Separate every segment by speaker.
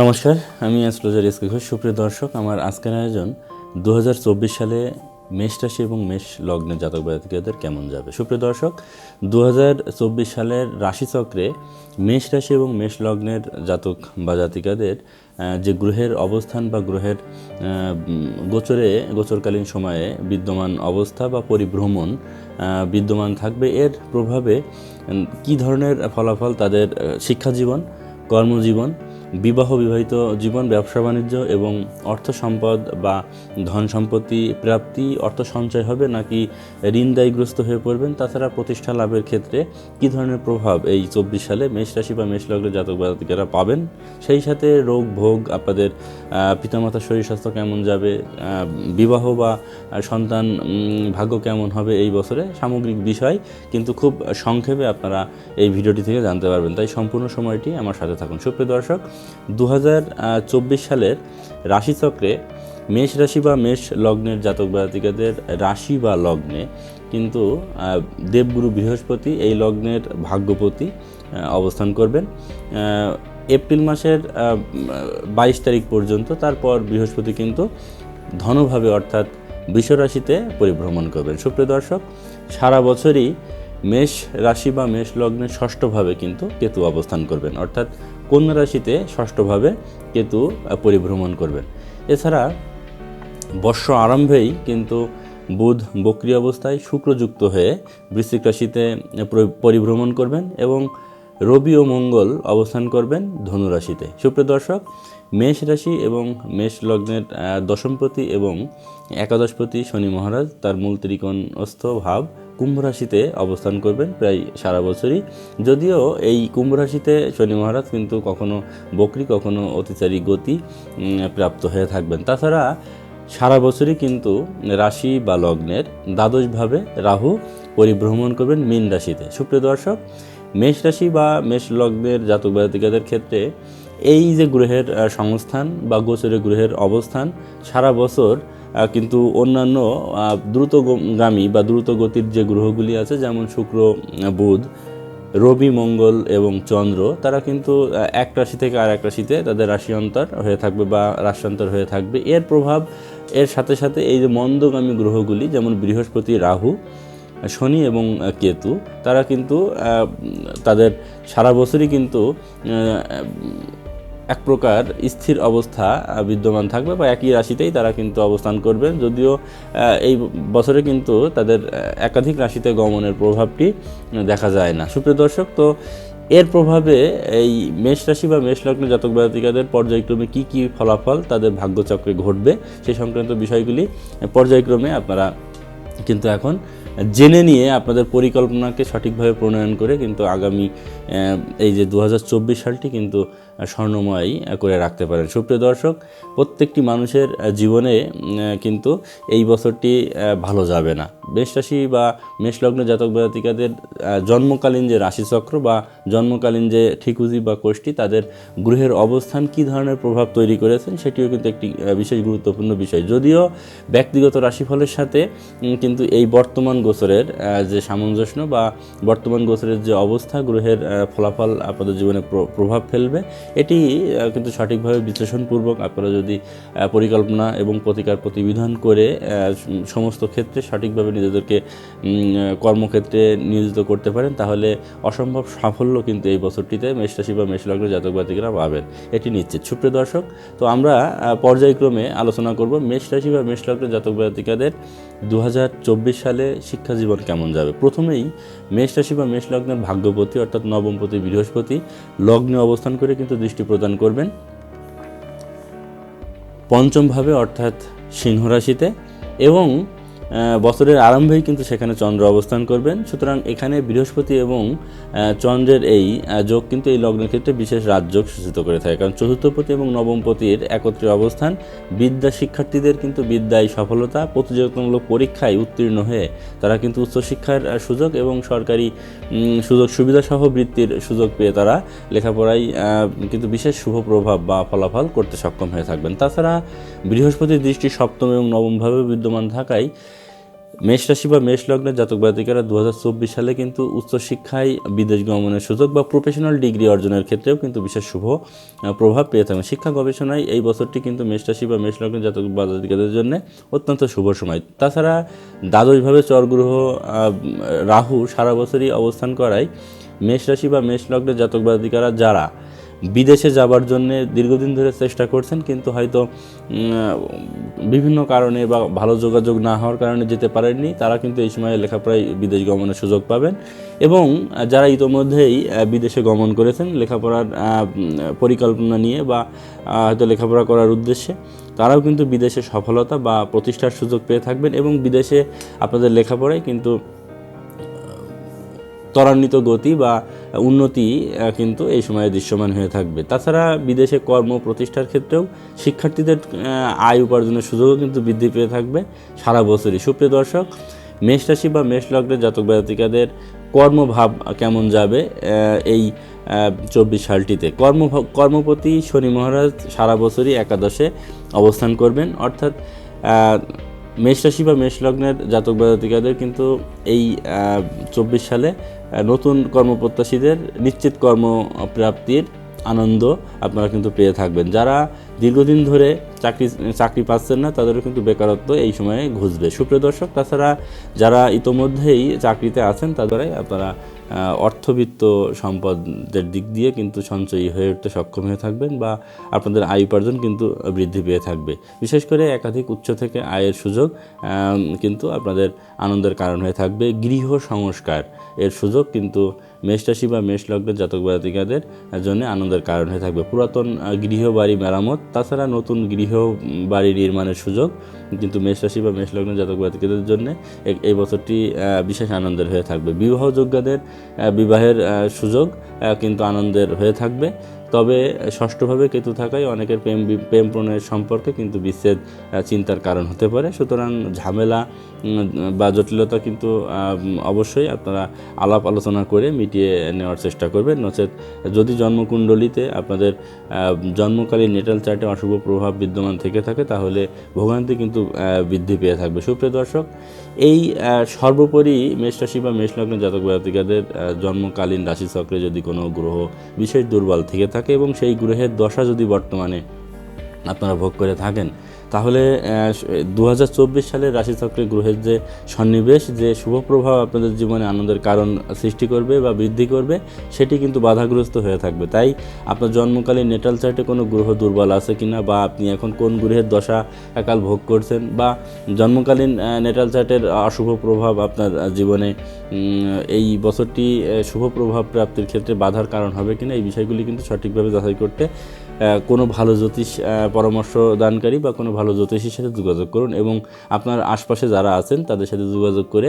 Speaker 1: নমস্কার আমি astrologer SK Ghosh. সুপ্রিয় দর্শক আমার আজকের আয়োজন দু হাজার চব্বিশ সালে মেষ রাশি এবং মেষ লগ্নের জাতক জাতিকাদের কেমন যাবে? সুপ্রিয় দর্শক দু হাজার চব্বিশ সালের রাশিচক্রে মেষ রাশি এবং মেষ লগ্নের জাতক বা জাতিকাদের যে গ্রহের অবস্থান বা গ্রহের গোচরে গোচরকালীন সময়ে বিদ্যমান অবস্থা বা পরিভ্রমণ বিদ্যমান থাকবে। এর প্রভাবে কী ধরনের ফলাফল তাদের আহ, শিক্ষা জীবন কর্মজীবন বিবাহ বিবাহিত জীবন, ব্যবসা বাণিজ্য এবং অর্থ সম্পদ বা ধন সম্পত্তি প্রাপ্তি, অর্থ সঞ্চয় হবে নাকি ঋণ ঋণদায়ীগ্রস্ত হয়ে পড়বেন? তাছাড়া প্রতিষ্ঠা লাভের ক্ষেত্রে কী ধরনের প্রভাব এই চব্বিশ সালে মেষ রাশি বা মেষ জাতক জাতিকেরা পাবেন? সেই সাথে রোগ, ভোগ, আপনাদের পিতামাতার শরীর স্বাস্থ্য কেমন যাবে বিবাহ বা সন্তান ভাগ্য কেমন হবে এই বছরে? সামগ্রিক বিষয়, কিন্তু খুব সংক্ষেপে আপনারা এই ভিডিওটি থেকে জানতে পারবেন। তাই সম্পূর্ণ সময়টি আমার সাথে থাকুন। সুপ্রিয় দর্শক দু হাজার চব্বিশ সালের রাশিচক্রে মেষ রাশি বা মেষ লগ্নের জাতক জাতিকাদের রাশি বা লগ্নে কিন্তু দেবগুরু বৃহস্পতি এই লগ্নের ভাগ্যপতি অবস্থান করবেন। এপ্রিল মাসের বাইশ তারিখ পর্যন্ত তারপর বৃহস্পতি কিন্তু ধনভাবে অর্থাৎ বৃষ রাশিতে পরিভ্রমণ করবেন। সুপ্রিয় দর্শক, সারা বছরই মেষ রাশি বা মেষ লগ্নে ষষ্ঠভাবে কিন্তু কেতু অবস্থান করবেন। অর্থাৎ কন্যা রাশিতে ষষ্ঠভাবে কেতু পরিভ্রমণ করবেন এছাড়া বর্ষ আরম্ভেই কিন্তু বুধ বক্রি অবস্থায় শুক্রযুক্ত হয়ে বৃশ্চিক রাশিতে পরিভ্রমণ করবেন এবং রবি ও মঙ্গল অবস্থান করবেন ধনু রাশিতে সুপ্রিয় দর্শক, মেষ রাশি এবং মেষ লগ্নের দশমপতি এবং একাদশপতি শনি মহারাজ তার মূল ত্রিকোণস্থ ভাব কুম্ভ রাশিতে অবস্থান করবেন প্রায় সারা বছরই। যদিও এই কুম্ভ রাশিতে শনি মহারাজ কিন্তু কখনো বকরি, কখনো অতিচারী গতি প্রাপ্ত হয়ে থাকবেন। তাছাড়া সারা বছরই কিন্তু রাশি বা লগ্নের দ্বাদশভাবে রাহু পরিভ্রমণ করবেন মীন রাশিতে। সুপ্রিয় দর্শক, মেষ রাশি বা মেষ লগ্নের জাতক জাতিকাদের ক্ষেত্রে এই যে গ্রহের সংস্থান বা গোচরে গ্রহের অবস্থান সারা বছর কিন্তু অন্যান্য দ্রুতগামী বা দ্রুত গতির যে গ্রহগুলি আছে, যেমন শুক্র বুধ, রবি, মঙ্গল এবং চন্দ্র, তারা কিন্তু এক রাশি থেকে আর এক রাশিতে তাদের রাশিয়ান্তর হয়ে থাকবে বা রাশিয়ান্তর হয়ে থাকবে। এর প্রভাব, এর সাথে সাথে এই যে মন্দগামী গ্রহগুলি, যেমন বৃহস্পতি, রাহু, শনি এবং কেতু, তারা কিন্তু তাদের সারা বছরই কিন্তু এক প্রকার স্থির অবস্থা বিদ্যমান থাকবে বা একই রাশিতেই তারা কিন্তু অবস্থান করবেন। যদিও এই বছরে কিন্তু তাদের একাধিক রাশিতে গমনের প্রভাবটি দেখা যায় না। সুপ্রিয় দর্শক, তো এর প্রভাবে এই মেষ রাশি বা মেষ লগ্ন জাতক জাতিকাদের পর্যায়ক্রমে কি কি ফলাফল তাদের ভাগ্যচক্রে ঘটবে সেই সংক্রান্ত বিষয়গুলি পর্যায়ক্রমে আপনারা কিন্তু এখন জেনে নিয়ে আপনাদের পরিকল্পনাকে সঠিকভাবে প্রণয়ন করে কিন্তু আগামী এই যে দু হাজার চব্বিশ সালটি কিন্তু স্বর্ণময় করে রাখতে পারেন। সুপ্রিয় দর্শক, প্রত্যেকটি মানুষের জীবনে কিন্তু এই বছরটি ভালো যাবে না। মেষ রাশি বা মেষলগ্ন জাতক জাতিকাদের জন্মকালীন যে রাশিচক্র বা জন্মকালীন যে ঠিকুজি বা কোষ্ঠী, তাদের গ্রহের অবস্থান কী ধরনের প্রভাব তৈরি করেছেন সেটিও কিন্তু একটি বিশেষ গুরুত্বপূর্ণ বিষয়। যদিও ব্যক্তিগত রাশিফলের সাথে কিন্তু এই বর্তমান গোচরের যে সামঞ্জস্য বা বর্তমান গোচরের যে অবস্থা, গ্রহের ফলাফল আপনাদের জীবনে প্র- প্রভাব ফেলবে। এটি কিন্তু সঠিকভাবে বিশ্লেষণপূর্বক আপনারা যদি পরিকল্পনা এবং প্রতিকার প্রতিবিধান করে সমস্ত ক্ষেত্রে সঠিকভাবে নিজেদেরকে কর্মক্ষেত্রে নিয়োজিত করতে পারেন, তাহলে অসম্ভব সাফল্য কিন্তু এই বছরটিতে মেষরাশি বা মেষলগ্ন জাতক জাতিকরা পাবেন। এটি নিশ্চিত। সুপ্রিয় দর্শক, তো আমরা পর্যায়ক্রমে আলোচনা করব মেষ রাশি বা মেষলগ্ন জাতক জাতিকাদের দু হাজার চব্বিশ সালে শিক্ষা জীবন কেমন যাবে? প্রথমেই মেষ রাশি বা মেষ লগ্নের ভাগ্যপতি অর্থাৎ নবমপতি বৃহস্পতি লগ্নে অবস্থান করে কিন্তু দৃষ্টি প্রদান করবেন। পঞ্চমভাবে অর্থাৎ সিংহ রাশিতে এবং বছরের আরম্ভেই কিন্তু সেখানে চন্দ্র অবস্থান করবেন। সুতরাং এখানে বৃহস্পতি এবং চন্দ্রের এই যোগ কিন্তু এই লগ্নের ক্ষেত্রে বিশেষ রাজযোগ সূচিত করে থাকে। কারণ চতুর্থপতি এবং নবমপতির একত্রে অবস্থান, বিদ্যা শিক্ষার্থীদের কিন্তু বিদ্যায় সফলতা, প্রতিযোগিতামূলক পরীক্ষায় উত্তীর্ণ হয়ে তারা কিন্তু উচ্চশিক্ষার সুযোগ এবং সরকারি সুযোগ সুবিধা সহ বৃত্তির সুযোগ পেয়ে তারা লেখাপড়ায় কিন্তু বিশেষ শুভ প্রভাব বা ফলাফল করতে সক্ষম হয়ে থাকবেন। তাছাড়া বৃহস্পতির দৃষ্টি সপ্তম এবং নবমভাবে বিদ্যমান থাকায় মেষ রাশি বা মেষ লগ্নের জাতক জাতিকারা দু সালে কিন্তু উচ্চশিক্ষায় বিদেশ গমনের সুযোগ বা প্রফেশনাল ডিগ্রি অর্জনের ক্ষেত্রেও কিন্তু বিশেষ শুভ প্রভাব পেয়ে থাকবেন শিক্ষা গবেষণায় এই বছরটি কিন্তু মেষ রাশি বা মেষ লগ্নের জাতক জাতিকাদের জন্য অত্যন্ত শুভ সময়। তাছাড়া দ্বাদশভাবে চরগ্রহ রাহু সারা বছরই অবস্থান করায় মেষ রাশি বা মেষ লগ্নের জাতক জাতিকারা যারা বিদেশে যাবার জন্য দীর্ঘদিন ধরে চেষ্টা করছেন, কিন্তু হয়তো বিভিন্ন কারণে বা ভালো যোগাযোগ না হওয়ার কারণে যেতে পারেননি। তারা কিন্তু এই সময় লেখাপড়ায় বিদেশ গমনের সুযোগ পাবেন এবং যারা ইতোমধ্যেই বিদেশে গমন করেছেন, লেখাপড়ার পরিকল্পনা নিয়ে বা হয়তো লেখাপড়া করার উদ্দেশ্যে, তারাও কিন্তু বিদেশে সফলতা বা প্রতিষ্ঠার সুযোগ পেয়ে থাকবেন এবং বিদেশে আপনাদের লেখাপড়ায় কিন্তু ত্বরান্বিত গতি বা উন্নতি কিন্তু এই সময়ে দৃশ্যমান হয়ে থাকবে। তাছাড়া বিদেশে কর্ম প্রতিষ্ঠার ক্ষেত্রেও শিক্ষার্থীদের আয় উপার্জনের সুযোগও কিন্তু বৃদ্ধি পেয়ে থাকবে সারা বছরই। সুপ্রিয় দর্শক, মেষ রাশি বা মেষ লগ্নের জাতক জাতিকাদের কর্মভাব কেমন যাবে এই চব্বিশ সালটিতে? কর্ম, কর্মপতি শনি মহারাজ সারা বছরই একাদশে অবস্থান করবেন। অর্থাৎ মেষ রাশি বা মেষ লগ্নের জাতক জাতিকাদের কিন্তু এই চব্বিশ সালে নতুন কর্মপ্রত্যাশীদের নিশ্চিত কর্মপ্রাপ্তির আনন্দ আপনারা কিন্তু পেয়ে থাকবেন। যারা দীর্ঘদিন ধরে চাকরি চাকরি পাচ্ছেন না, তাদেরও কিন্তু বেকারত্ব এই সময়ে ঘুষবে। সুপ্রিয় দর্শক, তাছাড়া যারা ইতোমধ্যেই চাকরিতে আছেন, তাদেরাই আপনারা অর্থবিত্ত সম্পদের দিক দিয়ে কিন্তু সঞ্চয়ী হয়ে উঠতে সক্ষম হয়ে থাকবেন বা আপনাদের আয় উপার্জন কিন্তু বৃদ্ধি পেয়ে থাকবে। বিশেষ করে একাধিক উচ্চ থেকে আয়ের সুযোগ কিন্তু আপনাদের আনন্দের কারণ হয়ে থাকবে। গৃহ সংস্কার এর সুযোগ কিন্তু মেষ রাশি বা মেষ লগ্নের জাতক জাতিকাদের জন্য আনন্দের কারণ হয়ে থাকবে। পুরাতন গৃহবাড়ি মেরামত তাছাড়া নতুন গৃহ বাড়ি নির্মাণের সুযোগ, কিন্তু মেষরাশি বা মেষলগ্ন জাতক জাতিকাদের জন্য এই বছরটি বিশেষ আনন্দের হয়ে থাকবে। বিবাহযোগ্যদের বিবাহের সুযোগ কিন্তু আনন্দের হয়ে থাকবে। তবে ষষ্ঠভাবে কেতু থাকায় অনেকের প্রেম প্রেম প্রণয়ের সম্পর্কে কিন্তু বিচ্ছেদ চিন্তার কারণ হতে পারে। সুতরাং ঝামেলা বা জটিলতা কিন্তু অবশ্যই আপনারা আলাপ আলোচনা করে মিটিয়ে নেওয়ার চেষ্টা করবেন। নচেত যদি জন্মকুণ্ডলিতে আপনাদের জন্মকালীন নেটাল চার্টে অশুভ প্রভাব বিদ্যমান থেকে থাকে, তাহলে ভোগান্তি কিন্তু বৃদ্ধি পেয়ে থাকবে। সুপ্রিয় দর্শক, এই সর্বোপরি মেষ রাশি বা মেষলগ্ন জাতক জাতিকাদের জন্মকালীন রাশিচক্রে যদি কোনো গ্রহ বিশেষ দুর্বল থেকে থাকে এবং সেই গ্রহের দশা যদি বর্তমানে আপনারা ভোগ করে থাকেন তাহলে দু সালের রাশিচক্রে গ্রহের যে সন্নিবেশ, যে শুভ প্রভাব আপনাদের জীবনে আনন্দের কারণ সৃষ্টি করবে বা বৃদ্ধি করবে, সেটি কিন্তু বাধাগ্রস্ত হয়ে থাকবে। তাই আপনার জন্মকালীন নেটাল চার্টে কোনো গ্রহ দুর্বল আছে কিনা বা আপনি এখন কোন গ্রহের দশা একাল ভোগ করছেন বা জন্মকালীন নেটাল চার্টের অশুভ প্রভাব আপনার জীবনে এই বছরটি শুভ প্রভাব প্রাপ্তির ক্ষেত্রে বাধার কারণ হবে কিনা, এই বিষয়গুলি কিন্তু সঠিকভাবে যাচাই করতে কোনো ভালো জ্যোতিষ আহ, পরামর্শ দানকারী বা কোনো ভালো জ্যোতিষীর সাথে যোগাযোগ করুন এবং আপনার আশপাশে যারা আছেন তাদের সাথে যোগাযোগ করে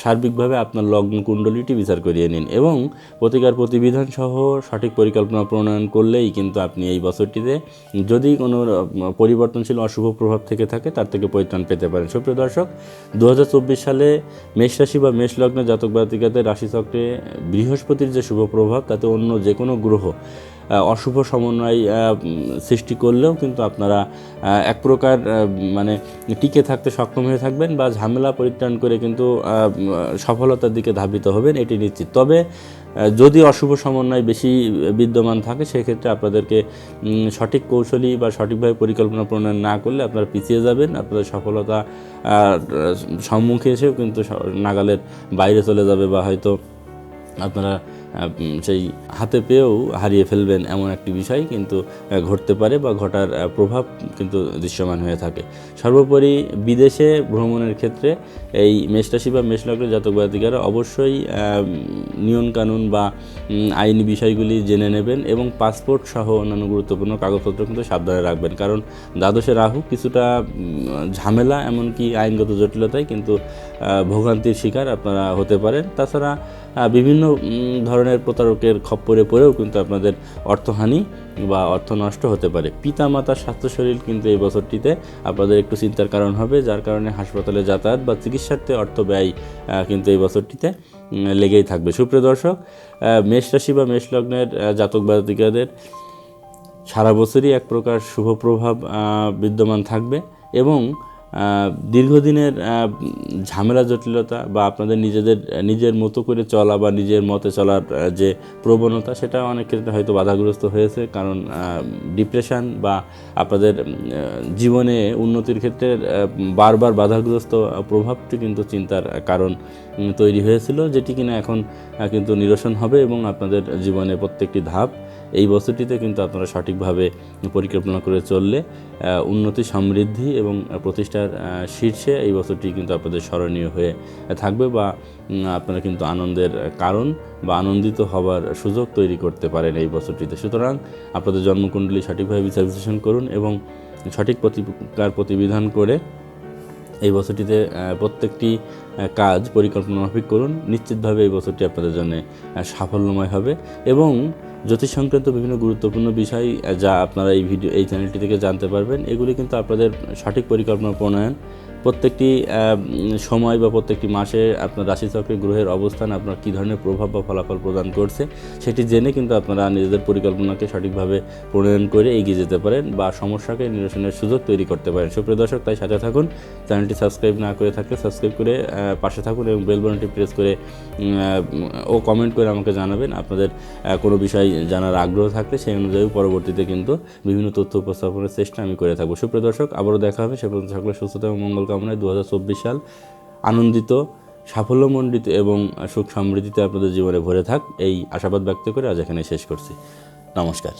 Speaker 1: সার্বিকভাবে আপনার লগ্ন কুণ্ডলীটি বিচার করিয়ে নিন এবং প্রতিকার প্রতিবিধান সহ সঠিক পরিকল্পনা প্রণয়ন করলেই কিন্তু আপনি এই বছরটিতে যদি কোনো পরিবর্তনশীল অশুভ প্রভাব থেকে থাকে তার থেকে পরিত্রাণ পেতে পারেন। সুপ্রিয় দর্শক দু হাজার চব্বিশ সালে মেষ রাশি বা মেষ লগ্ন জাতক জাতিকাদের রাশিচক্রে বৃহস্পতির যে শুভ প্রভাব তাতে অন্য যে কোনো গ্রহ অশুভ সমন্বয় সৃষ্টি করলেও কিন্তু আপনারা এক প্রকার মানে টিকে থাকতে সক্ষম হয়ে থাকবেন বা ঝামেলা পরিত্রাণ করে কিন্তু সফলতার দিকে ধাবিত হবেন, এটি নিশ্চিত। তবে যদি অশুভ সমন্বয় বেশি বিদ্যমান থাকে, সেক্ষেত্রে আপনাদেরকে সঠিক কৌশলী বা সঠিকভাবে পরিকল্পনা প্রণয়ন না করলে আপনারা পিছিয়ে যাবেন, আপনাদের সফলতা সম্মুখে এসেও কিন্তু নাগালের বাইরে চলে যাবে বা হয়তো আপনারা সেই হাতে পেয়েও হারিয়ে ফেলবেন এমন একটি বিষয় কিন্তু ঘটতে পারে বা ঘটার প্রভাব কিন্তু দৃশ্যমান হয়ে থাকে। সর্বোপরি বিদেশে ভ্রমণের ক্ষেত্রে এই মেষরাশি বা মেষলগ্নের জাতক অবশ্যই নিয়মকানুন বা আইনি বিষয়গুলি জেনে নেবেন এবং পাসপোর্ট সহ অন্যান্য গুরুত্বপূর্ণ কাগজপত্র কিন্তু সাবধানে রাখবেন। কারণ দ্বাদশে রাহু কিছুটা ঝামেলা এমনকি আইনগত জটিলতায় কিন্তু ভোগান্তির শিকার আপনারা হতে পারেন। তাছাড়া বিভিন্ন উম, ধরনের প্রতারকের খপ্পরে পড়েও কিন্তু আপনাদের অর্থহানি বা অর্থ নষ্ট হতে পারে। পিতা মাতার স্বাস্থ্য শরীর কিন্তু এই বছরটিতে আপনাদের একটু চিন্তার কারণ হবে, যার কারণে হাসপাতালে যাতায়াত বা চিকিৎসার্থে অর্থ ব্যয় কিন্তু এই বছরটিতে লেগেই থাকবে। সুপ্রিয় দর্শক মেষ রাশি বা মেষ লগ্নের জাতক জাতিকাদের সারা বছরই এক প্রকার শুভ প্রভাব বিদ্যমান থাকবে এবং দীর্ঘদিনের ঝামেলা, জটিলতা বা আপনাদের নিজেদের, নিজের মতো করে চলা বা নিজের মতে চলার যে প্রবণতা, সেটা অনেক ক্ষেত্রে হয়তো বাধাগ্রস্ত হয়েছে। কারণ ডিপ্রেশন বা আপনাদের জীবনে উন্নতির ক্ষেত্রে বারবার বাধাগ্রস্ত প্রভাবটি কিন্তু চিন্তার কারণ তৈরি হয়েছিল, যেটি কিনা এখন কিন্তু নিরসন হবে এবং আপনাদের জীবনে প্রত্যেকটি ধাপ এই বছরটিতে কিন্তু আপনারা সঠিকভাবে পরিকল্পনা করে চললে উন্নতি, সমৃদ্ধি এবং প্রতিষ্ঠার শীর্ষে এই বছরটি কিন্তু আপনাদের স্মরণীয় হয়ে থাকবে বা আপনারা কিন্তু আনন্দের কারণ বা আনন্দিত হবার সুযোগ তৈরি করতে পারেন এই বছরটিতে সুতরাং আপনাদের জন্মকুণ্ডলী সঠিকভাবে বিচার বিশ্লেষণ করুন এবং সঠিক প্রতিকার প্রতিবিধান করে এই বছরটিতে প্রত্যেকটি কাজ পরিকল্পনা মাফিক করুন। নিশ্চিতভাবে এই বছরটি আপনাদের জন্য সাফল্যময় হবে এবং জ্যোতিষ সংক্রান্ত বিভিন্ন গুরুত্বপূর্ণ বিষয় যা আপনারা এই ভিডিও এই চ্যানেলটি থেকে জানতে পারবেন। এগুলি কিন্তু আপনাদের সঠিক পরিকল্পনা, প্রণয়ন প্রত্যেকটি সময় বা প্রত্যেকটি মাসে আপনার রাশিচক্রের গ্রহের অবস্থান, আপনার কী ধরনের প্রভাব বা ফলাফল প্রদান করছে, সেটি জেনে কিন্তু আপনারা নিজেদের পরিকল্পনাকে সঠিকভাবে প্রণয়ন করে এগিয়ে যেতে পারেন বা সমস্যাকে নিরসনের সুযোগ তৈরি করতে পারেন। সুপ্রিয় দর্শক, তাই সাথে থাকুন। চ্যানেলটি সাবস্ক্রাইব না করে থাকলে সাবস্ক্রাইব করে পাশে থাকুন এবং বেল প্রেস করে ও কমেন্ট করে আমাকে জানাবেন। আপনাদের কোনো বিষয় জানার আগ্রহ থাকলে সেই অনুযায়ী পরবর্তীতে কিন্তু বিভিন্ন তথ্য উপস্থাপনের চেষ্টা আমি করে থাকব। সুপ্রিয় দর্শক, আবারও দেখা হবে। সে পর্যন্ত সকলের সুস্থতা এবং মঙ্গল কামনায় দু সাল আনন্দিত, সাফল্যমণ্ডিত এবং সুখ সমৃদ্ধিতে আপনাদের জীবনে ভরে থাক। এই আশাবাদ ব্যক্ত করে আজ এখানে শেষ করছি। নমস্কার।